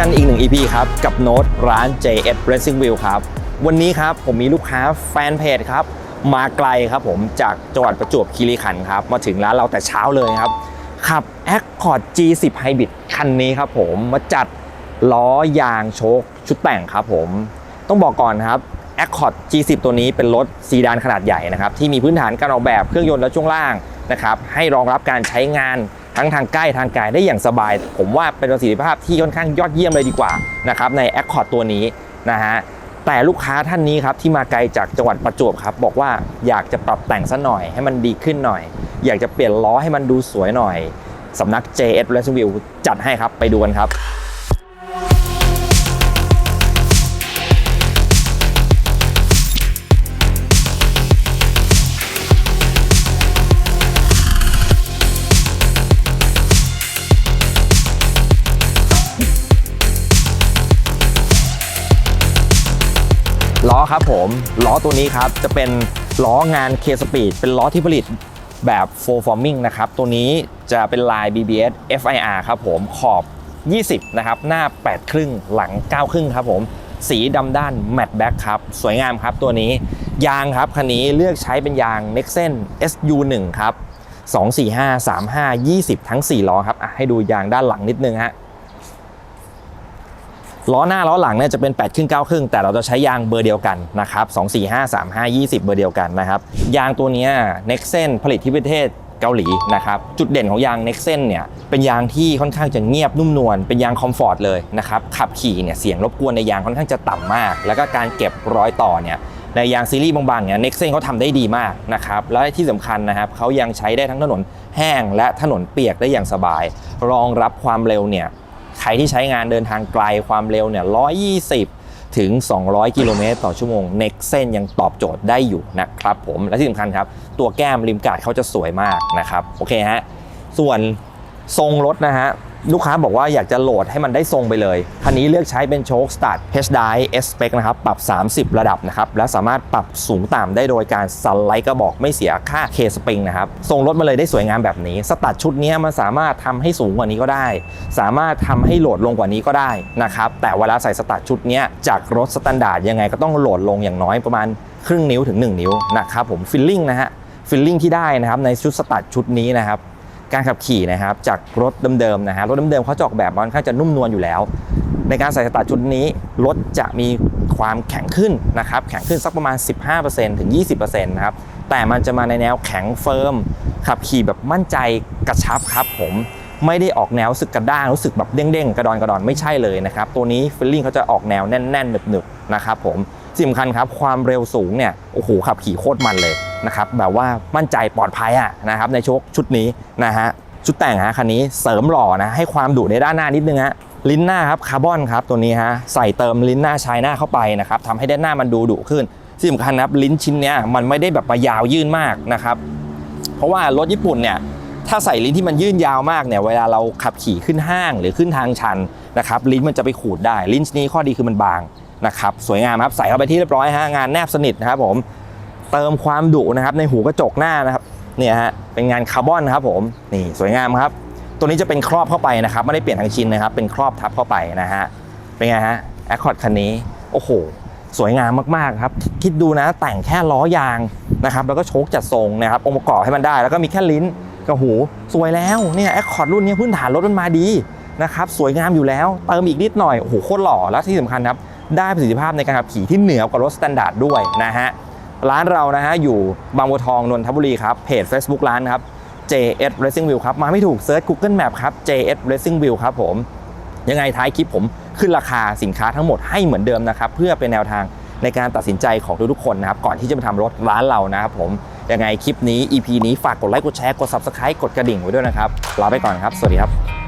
กันอีกหนึ่ง EP ครับ กับโน้ตร้าน JS Racing Wheel ครับ วันนี้ครับผมมีลูกค้าแฟนเพจครับ มาไกลครับผมจากจังหวัดประจวบคีรีขันธ์ครับ มาถึงร้านเราแต่เช้าเลยครับ ขับ Accord G10 Hybrid คันนี้ครับผมมาจัดล้อยางโชคชุดแต่งครับผมต้องบอกก่อนครับ Accord G10 ตัวนี้เป็นรถซีดานขนาดใหญ่นะครับที่มีพื้นฐานการออกแบบเครื่องยนต์และช่วงล่างนะครับให้รองรับการใช้งาน ทั้งทางใกล้ทางไกลได้อย่างสบาย ผมว่าเป็นประสิทธิภาพที่ค่อนข้างยอดเยี่ยมเลยดีกว่านะครับใน Accord ตัวนี้นะฮะแต่ลูกค้าท่านนี้ครับที่มาไกลจากจังหวัดประจวบครับ บอกว่าอยากจะปรับแต่งซะหน่อยให้มันดีขึ้นหน่อย อยากจะเปลี่ยนล้อให้มันดูสวยหน่อยสำนัก JS Racing Wheel จัดให้ครับไปดูกันครับ ล้อครับผม ล้อตัวนี้ครับ จะเป็นล้องาน K Speed เป็นล้อที่ผลิตแบบ full forming นะครับ ตัวนี้จะเป็นลาย BBS FIR ครับผมขอบ 20 นะครับ หน้า 8 ครึ่งหลัง 9 ครึ่งครับผม สีดำด้าน matte black ครับ สวยงามครับตัวนี้ ยางครับ คันนี้เลือกใช้เป็นยาง Nexen SU1 ครับ245 35 20 ทั้ง 4 ล้อครับให้ดูยางด้านหลังนิดนึงฮะ ล้อหน้าล้อหลังเนี่ยจะเป็น8ครึ่ง9ครึ่งแต่เราจะใช้ยางเบอร์เดียวกันนะครับ2 4 5 3 5 20เบอร์เดียวกันนะครับยางตัวนี้ย Nexen ผลิตที่ประเทศเกาหลีนะครับจุดเด่นของยาง Nexen เนี่ยเป็นยางที่ค่อนข้างจะเงียบนุ่มนวลเป็นยางคอมฟอร์ตเลยนะครับขับขี่เนี่ยเสียงรบกวนในยางค่อนข้างจะต่ำมาก แล้วก็การเก็บรอยต่อเนี่ยในยางซีรีส์บางๆเนี่ย Nexen เขาทำได้ดีมากนะครับและที่สำคัญนะครับเขายังใช้ได้ทั้งถนนแห้งและถนนเปียกได้อย่างสบาย รองรับความเร็วเนี่ย ใครที่ใช้งานเดินทางไกลความเร็วเนี่ย120 ถึง 200 กิโลเมตรต่อชั่วโมงเน็กเส้นยังตอบโจทย์ได้อยู่นะครับผมและที่สำคัญครับ ตัวแก้มริมกาดเขาจะสวยมากนะครับ โอเคฮะ ส่วนทรงรถนะฮะ ลูกค้าบอกว่าอยากจะโหลดให้มันได้ทรงไปเลย คันนี้เลือกใช้เป็นโชค Start H Die S Spec นะครับ ปรับ 30 ระดับนะครับ และสามารถปรับสูงต่ำได้โดยการสไลด์กระบอกไม่เสียค่า K Spring นะครับ ทรงรถมาเลยได้สวยงามแบบนี้ สตัดชุดนี้มันสามารถทำให้สูงกว่านี้ก็ได้ สามารถทำให้โหลดลงกว่านี้ก็ได้นะครับ แต่เวลาใส่สตัดชุดนี้จากรถสแตนดาร์ดยังไงก็ต้องโหลดลงอย่างน้อยประมาณครึ่งนิ้วถึง 1 นิ้วนะครับผมฟิลลิ่งนะฮะฟิลลิ่งที่ได้นะครับในชุดสตัดชุดนี้นะครับ การขับขี่นะครับจากรถเดิมๆนะฮะรถเดิมๆเขาจอกแบบมาค่อนข้างจะนุ่มนวลอยู่แล้ว ในการใส่สตาร์ทชุดนี้รถจะมีความแข็งขึ้นนะครับแข็งขึ้นสักประมาณ 15%ถึง 20%นะครับแต่มันจะมาในแนวแข็งเฟิร์มขับขี่แบบมั่นใจกระชับครับผมไม่ได้ออกแนวรู้สึกกระด้างรู้สึกแบบเด้งๆ กระดอนกระดอนไม่ใช่เลยนะครับ ตัวนี้ฟิลลิ่งเขาจะออกแนวแน่นๆหนึบๆนะครับผม สิ่งสำคัญครับความเร็วสูงเนี่ยโอ้โหขับขี่โคตรมันเลยนะครับแบบว่ามั่นใจปลอดภัยอะนะครับในโชคชุดนี้นะฮะชุดแต่งฮะคันนี้เสริมหล่อนะให้ความดุในด้านหน้านิดนึงฮะลิ้นหน้าครับคาร์บอนครับตัวนี้ฮะใส่เติมลิ้นหน้าชายหน้าเข้าไปนะครับทำให้ด้านหน้ามันดูดุขึ้นที่สำคัญนะครับลิ้นชิ้นเนี้ยมันไม่ได้แบบมายาวยื่นมากนะครับเพราะว่ารถญี่ปุ่นเนี่ยถ้าใส่ลิ้นที่มันยื่นยาวมากเนี่ยเวลาเราขับขี่ขึ้นห้างหรือขึ้นทางชันนะครับลิ้นมันจะไปขูดได้ลิ้นนี้ข้อดีคือมันบาง นะครับสวยงามครับใส่เข้าไปที่เรียบร้อยฮะงานแนบสนิทนะครับผมเติมความดุนะครับในหูกระจกหน้านะครับเนี่ยฮะเป็นงานคาร์บอนนะครับผมนี่สวยงามครับตัวนี้จะเป็นครอบเข้าไปนะครับไม่ได้เปลี่ยนทางชิ้นนะครับเป็นครอบทับเข้าไปนะฮะเป็นไงฮะแอคคอร์ดคันนี้โอ้โหสวยงามมากๆครับ คิดดูนะแต่งแค่ล้อยางนะครับแล้วก็โชคจัดทรงนะครับองค์ประกอบให้มันได้ แล้วก็มีแค่ลิ้นกับหูสวยแล้วเนี่ยแอคคอร์ดรุ่นนี้พื้นฐานรถมันมาดีนะครับสวยงามอยู่แล้วเติมอีกนิดหน่อยโอ้โหโคตรหล่อแล้วที่สำคัญครับ ได้ประสิทธิภาพในการขับขี่ที่เหนือกว่ารถสแตนดาร์ดด้วยนะฮะร้านเรานะฮะอยู่บางบัวทองนนทบุรีครับเพจ Facebook ร้านครับ JS Racing Wheel ครับมาไม่ถูกเซิร์ช Google Map ครับ JS Racing Wheel ครับผม ยังไงท้ายคลิปผมขึ้นราคาสินค้าทั้งหมดให้เหมือนเดิมนะครับเพื่อเป็นแนวทางในการตัดสินใจของทุกๆคนนะครับก่อนที่จะมาทำรถร้านเรานะครับผมยังไงคลิปนี้ EP นี้ฝากกดไลค์กดแชร์กด Subscribe กดกระดิ่งไว้ด้วยนะครับลาไปก่อนครับ สวัสดีครับ